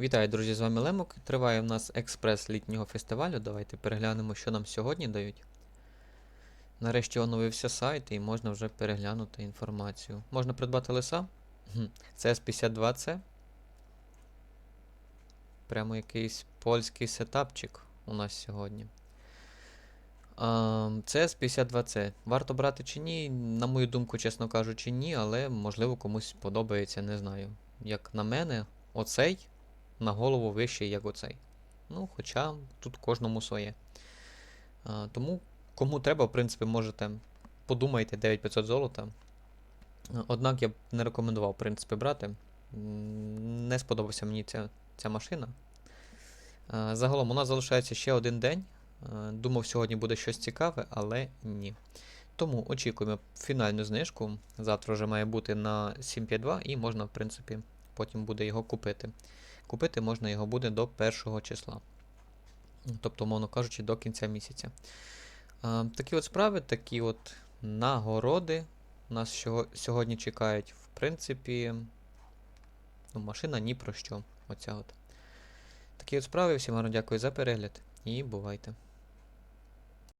Вітаю, друзі, з вами Лемок. Триває в нас експрес літнього фестивалю. Давайте переглянемо, що нам сьогодні дають. Нарешті оновився сайт і можна вже переглянути інформацію. Можна придбати лиса. CS52C. Прямо якийсь польський сетапчик у нас сьогодні. CS52C. Варто брати чи ні? На мою думку, чесно кажучи, ні, але можливо комусь подобається, не знаю. Як на мене, оцей на голову вищий, як оцей. Ну, хоча тут кожному своє. А, тому, кому треба, в принципі, можете подумайте 9500 золота. Однак я б не рекомендував, в принципі, брати. Не сподобався мені ця, ця машина. А, Загалом у нас залишається ще один день. А, Думав, сьогодні буде щось цікаве, але ні. Тому очікуємо фінальну знижку. Завтра вже має бути на 752 і можна, в принципі, потім буде його купити. Купити можна його буде до 1 числа. Тобто, мовно кажучи, до кінця місяця. А, такі от справи, такі от нагороди нас сьогодні чекають. В принципі, ну, машина ні про що. Оця от. Такі от справи. Всім гарно дякую за перегляд і бувайте.